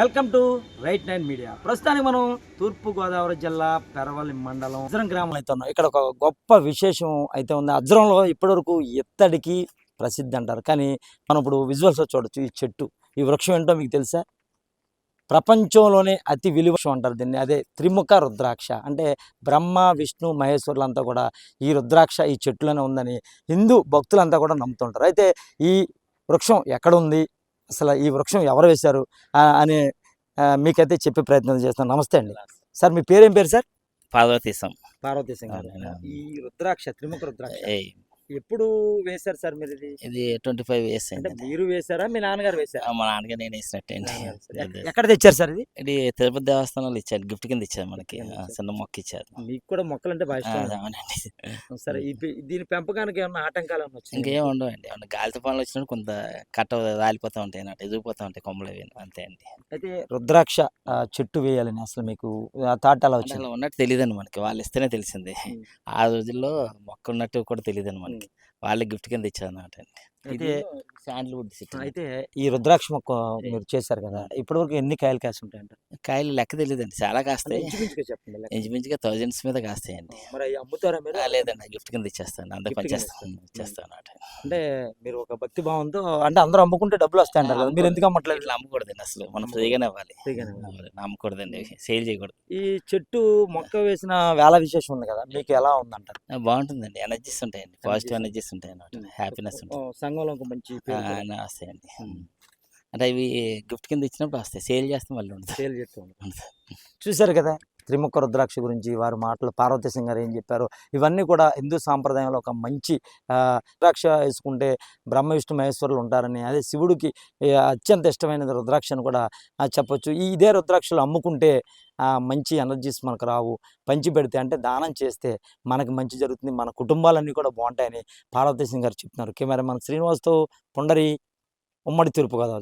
Welcome to right nine media. ప్రస్తుతానికి మనం తూర్పుగోదావరి జిల్లా పెరవల్లి మండలం అజ్రం గ్రామం అయితే ఉన్నాం. ఇక్కడ ఒక గొప్ప విశేషం అయితే ఉంది. అజ్రంలో ఇప్పటివరకు ఎత్తడికి ప్రసిద్ధి అంటారు. కానీ మనం ఇప్పుడు విజువల్స్ చూడొచ్చు ఈ చెట్టు. ఈ వృక్షం ఏంటో మీకు తెలుసా? ప్రపంచంలోనే అతి విలువ అంటారు దీన్ని. అదే త్రిముఖ రుద్రాక్ష. అంటే బ్రహ్మ విష్ణు మహేశ్వరులంతా కూడా ఈ రుద్రాక్ష ఈ చెట్టులోనే ఉందని హిందూ భక్తులంతా కూడా నమ్ముతుంటారు. అయితే ఈ వృక్షం ఎక్కడ ఉంది? అసలు ఈ వృక్షం ఎవరు వేశారు అనే మీకైతే చెప్పే ప్రయత్నం చేస్తాను నమస్తే అండి. సార్ మీ పేరేం పేరు సార్? పార్వతీశం. పార్వతీ సింగ్ గారు. ఈ రుద్రాక్ష త్రిముఖ రుద్రాక్ష. ఎప్పుడు వేశారు సార్ మీరు ఇది? ఇది ట్వంటీ ఫైవ్ ఇయర్స్ అంటే మీరు వేశారా? మీ నాన్నగారు వేశారా? మా నేను నాన్నగారు వేశారా? ఇది- ఎక్కడ తెచ్చారు సార్ ఇది? ఇది తిరుపతి దేవస్థానంలో ఇచ్చారు గిఫ్ట్ కింద ఇచ్చారు మనకి. చిన్న మొక్క ఇచ్చారు. మీకు కూడా మొక్కలు అంటే బాగా సరే దీని పెంపకానికి ఏమన్నా ఆటంకాలు వచ్చినాయా? ఇంకేం ఉండవండి ఏమన్నా గాలి తుఫాన్లు వచ్చినప్పుడు కొంత కట్ట రాలిపోతూ ఉంటాయి అన్నట్టు ఎదిగిపోతూ ఉంటాయి కొమ్మలు అవి అంతే అండి. అయితే రుద్రాక్ష చెట్టు వేయాలని అసలు మీకు థాట్ అలా వచ్చింది? ఉన్నట్టు తెలియదండి మనకి వాళ్ళు ఇస్తేనే తెలిసింది. ఆ రోజుల్లో మొక్క ఉన్నట్టు కూడా తెలియదండి మనకి. వాళ్ళే గిఫ్ట్ కింద ఇచ్చారు అన్నమాట అండి. అయితే శాండ్ల్వుడ్ సిటీ అయితే ఈ రుద్రాక్ష మొక్క మీరు చేశారు కదా ఇప్పటివరకు ఎన్ని కాయలు కాసి ఉంటాయంట కాయలు లెక్క తెలియదండి చాలా కాస్తాయి. చెప్పండి. ఇంచుమించుగా థౌజండ్స్ మీద కాస్తాయండి. మరి అవి అమ్ముతారా మీరు? లేదండి గిఫ్ట్ కింద ఇచ్చేస్తాను కింద పనిచేస్తాను. ఇచ్చేస్తాను అన్నమాట. అంటే మీరు ఒక భక్తి భావంతో అంటే అందరూ అమ్ముకుంటే డబ్బులు వస్తాయి అంటారు కదా మీరు ఎందుకు అమ్మట్లేదు? ఇట్లా అమ్మకూడదండి అసలు మనం ఫ్రీగానే ఇవ్వాలి అమ్మకూడదండి సేల్ చేయకూడదు. ఈ చెట్టు మొక్క వేసిన వేళ విశేషం ఉంది కదా మీకు ఎలా ఉందంటారు? బాగుంటుందండి ఎనర్జీస్ ఉంటాయండి పాజిటివ్. ఎనర్జీస్ ఉంటాయి అన్నమాట హ్యాపీనెస్ ఉంటుంది. ఓ, సంఘంలో ఒక మంచి వస్తాయండి ఉమ్. అంటే ఇవి గిఫ్ట్ కింద ఇచ్చినప్పుడు వస్తాయి. సేల్ చేస్తే మళ్ళీ ఉంటుంది సేల్ చేస్తూ. ఉంటుంది. చూశారు కదా! త్రిముఖ రుద్రాక్ష గురించి వారి మాటలు పార్వతీ సింగ్ గారు ఏం చెప్పారు ఇవన్నీ కూడా హిందూ సాంప్రదాయంలో ఒక మంచి రుద్రాక్ష వేసుకుంటే బ్రహ్మ విష్ణు మహేశ్వరులు ఉంటారని అదే శివుడికి అత్యంత ఇష్టమైనది రుద్రాక్ష అని కూడా చెప్పొచ్చు. ఈ ఇదే రుద్రాక్షలు అమ్ముకుంటే మంచి ఎనర్జీస్ మనకు రావు. పంచి పెడితే అంటే దానం చేస్తే మనకి మంచి జరుగుతుంది. మన కుటుంబాలన్నీ కూడా బాగుంటాయని పార్వతీ సింగ్ గారు చెప్తున్నారు. కెమెరామన్ శ్రీనివాస్తో పుండరి ఉమ్మడి తూర్పుగోదావరి